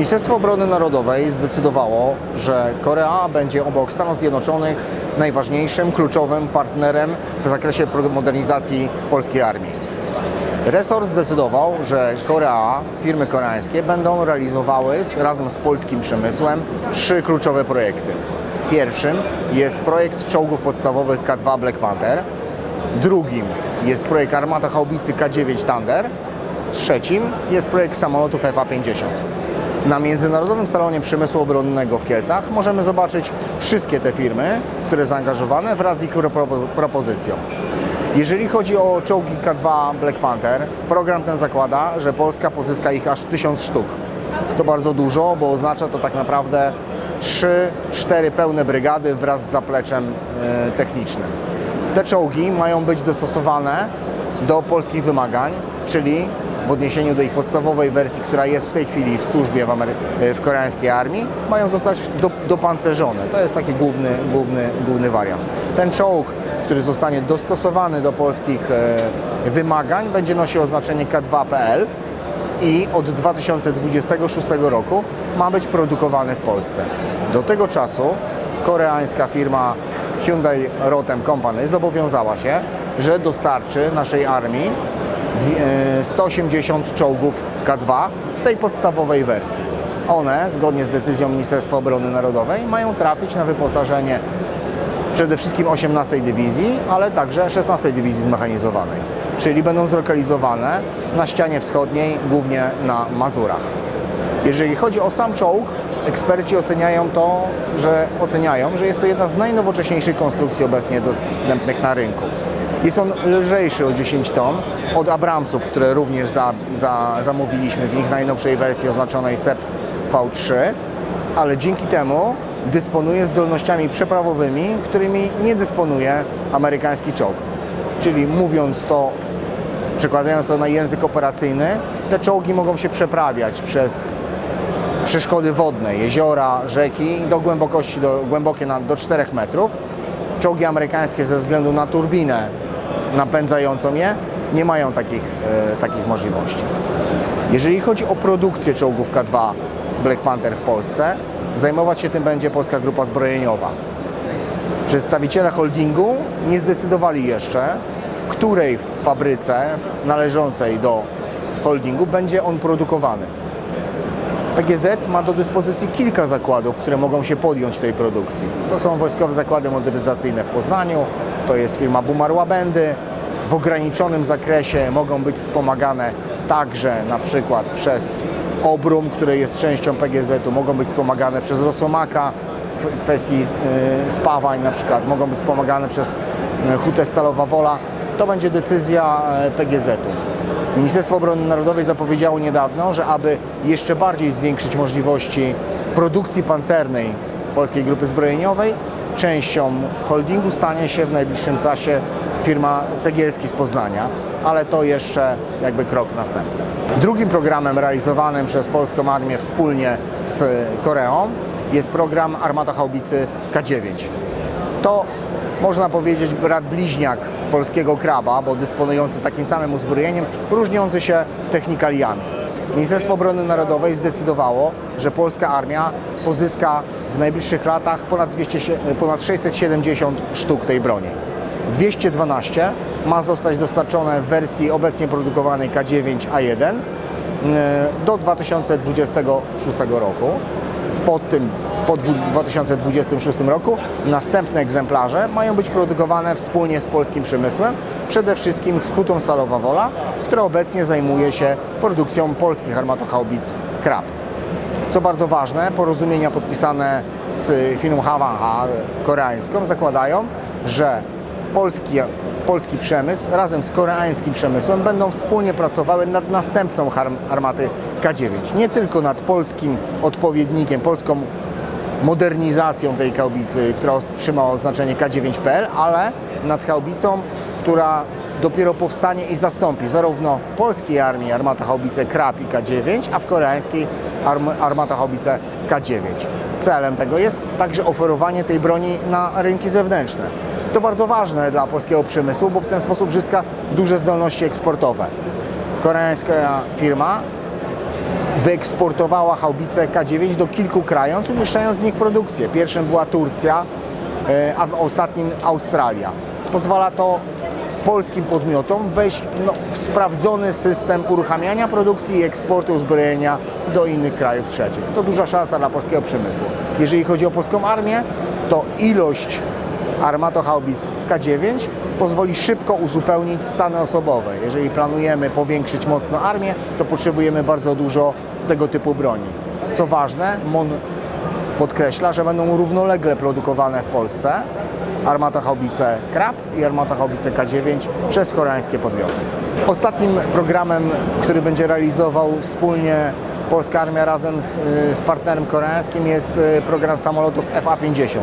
Ministerstwo Obrony Narodowej zdecydowało, że Korea będzie obok Stanów Zjednoczonych najważniejszym, kluczowym partnerem w zakresie modernizacji polskiej armii. Resort zdecydował, że Korea, firmy koreańskie będą realizowały razem z polskim przemysłem trzy kluczowe projekty. Pierwszym jest projekt czołgów podstawowych K2 Black Panther, drugim jest projekt armata haubicy K9 Thunder, trzecim jest projekt samolotów FA-50. Na Międzynarodowym Salonie Przemysłu Obronnego w Kielcach możemy zobaczyć wszystkie te firmy, które zaangażowane wraz z ich propo- propozycją. Jeżeli chodzi o czołgi K2 Black Panther, program ten zakłada, że Polska pozyska ich aż 1000 sztuk. To bardzo dużo, bo oznacza to tak naprawdę 3-4 pełne brygady wraz z zapleczem e, technicznym. Te czołgi mają być dostosowane do polskich wymagań, czyli w odniesieniu do ich podstawowej wersji, która jest w tej chwili w służbie w, Amery- w koreańskiej armii, mają zostać do, dopancerzone. To jest taki główny, główny, główny wariant. Ten czołg, który zostanie dostosowany do polskich e, wymagań, będzie nosił oznaczenie K2PL i od 2026 roku ma być produkowany w Polsce. Do tego czasu koreańska firma Hyundai Rotem Company zobowiązała się, że dostarczy naszej armii e, 180 czołgów K2 w tej podstawowej wersji. One, zgodnie z decyzją Ministerstwa Obrony Narodowej, mają trafić na wyposażenie przede wszystkim 18 Dywizji, ale także 16 Dywizji Zmechanizowanej, czyli będą zlokalizowane na ścianie wschodniej, głównie na Mazurach. Jeżeli chodzi o sam czołg, eksperci oceniają to, że oceniają, że jest to jedna z najnowocześniejszych konstrukcji obecnie dostępnych na rynku. Jest on lżejszy o 10 ton od Abramsów, które również za, za, zamówiliśmy w ich najnowszej wersji oznaczonej SEP V3, ale dzięki temu dysponuje zdolnościami przeprawowymi, którymi nie dysponuje amerykański czołg. Czyli mówiąc to, przekładając to na język operacyjny, te czołgi mogą się przeprawiać przez przeszkody wodne, jeziora, rzeki do głębokości do, głębokie na, do 4 metrów. Czołgi amerykańskie ze względu na turbinę napędzającą je nie mają takich, e, takich możliwości. Jeżeli chodzi o produkcję czołgów K2 Black Panther w Polsce, zajmować się tym będzie Polska Grupa Zbrojeniowa. Przedstawiciele holdingu nie zdecydowali jeszcze, w której fabryce należącej do holdingu będzie on produkowany. PGZ ma do dyspozycji kilka zakładów, które mogą się podjąć tej produkcji. To są Wojskowe Zakłady Motoryzacyjne w Poznaniu, to jest firma Bumarła Będy. W ograniczonym zakresie mogą być wspomagane także na przykład przez Obrum, który jest częścią PGZ-u, mogą być wspomagane przez Rosomaka w kwestii y, spawań na przykład, mogą być wspomagane przez y, Hutę Stalowa Wola. To będzie decyzja y, PGZ-u. Ministerstwo Obrony Narodowej zapowiedziało niedawno, że aby jeszcze bardziej zwiększyć możliwości produkcji pancernej Polskiej Grupy Zbrojeniowej, częścią holdingu stanie się w najbliższym czasie firma Cegielski z Poznania, ale to jeszcze jakby krok następny. Drugim programem realizowanym przez polską armię wspólnie z Koreą jest program Armata Haubicy K9. To można powiedzieć brat bliźniak polskiego kraba, bo dysponujący takim samym uzbrojeniem, różniący się technikaliami. Ministerstwo Obrony Narodowej zdecydowało, że polska armia pozyska w najbliższych latach ponad, 200, sie- ponad 670 sztuk tej broni. 212 ma zostać dostarczone w wersji obecnie produkowanej K9A1 e, do 2026 roku po tym, po dwu- 2026 roku następne egzemplarze mają być produkowane wspólnie z polskim przemysłem, przede wszystkim z Hutą Stalowa Wola, która obecnie zajmuje się produkcją polskich armatochaubic Krab. Co bardzo ważne, porozumienia podpisane z firmą Hawaha koreańską zakładają, że polski, polski przemysł razem z koreańskim przemysłem będą wspólnie pracowały nad następcą armaty K9. Nie tylko nad polskim odpowiednikiem, polską modernizacją tej haubicy, która otrzyma oznaczenie K9PL, ale nad haubicą, która dopiero powstanie i zastąpi zarówno w polskiej armii armata haubice Krab i K9, a w koreańskiej arm- armata haubice K9. Celem tego jest także oferowanie tej broni na rynki zewnętrzne. To bardzo ważne dla polskiego przemysłu, bo w ten sposób zyska duże zdolności eksportowe. Koreańska firma wyeksportowała haubice K9 do kilku krajów, umieszczając z nich produkcję. Pierwszym była Turcja, e, a w ostatnim Australia. Pozwala to polskim podmiotom wejść no, w sprawdzony system uruchamiania produkcji i eksportu uzbrojenia do innych krajów trzecich. To duża szansa dla polskiego przemysłu. Jeżeli chodzi o polską armię, to ilość armatohaubic K9 pozwoli szybko uzupełnić stany osobowe. Jeżeli planujemy powiększyć mocno armię, to potrzebujemy bardzo dużo tego typu broni. Co ważne, MON podkreśla, że będą równolegle produkowane w Polsce armatohaubice KRAP i armatohaubice K9 przez koreańskie podmioty. Ostatnim programem, który będzie realizował wspólnie Polska Armia razem z, z partnerem koreańskim jest y, program samolotów FA-50.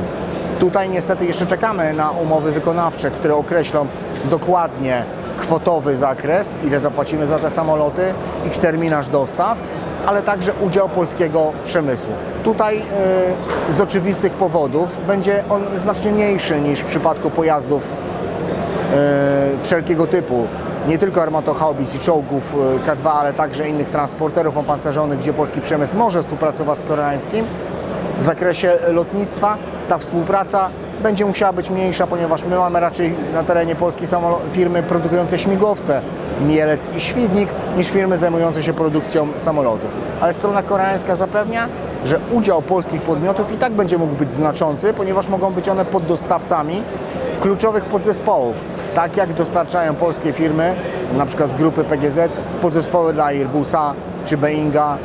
Tutaj niestety jeszcze czekamy na umowy wykonawcze, które określą dokładnie kwotowy zakres, ile zapłacimy za te samoloty, ich terminarz dostaw, ale także udział polskiego przemysłu. Tutaj y, z oczywistych powodów będzie on znacznie mniejszy niż w przypadku pojazdów y, wszelkiego typu. Nie tylko armatohaubic i czołgów y, K2, ale także innych transporterów opancerzonych, gdzie polski przemysł może współpracować z koreańskim. W zakresie lotnictwa ta współpraca będzie musiała być mniejsza, ponieważ my mamy raczej na terenie Polski firmy produkujące śmigłowce, Mielec i Świdnik, niż firmy zajmujące się produkcją samolotów. Ale strona koreańska zapewnia, że udział polskich podmiotów i tak będzie mógł być znaczący, ponieważ mogą być one poddostawcami kluczowych podzespołów, tak jak dostarczają polskie firmy, na przykład z grupy PGZ, podzespoły dla Airbusa czy Boeinga,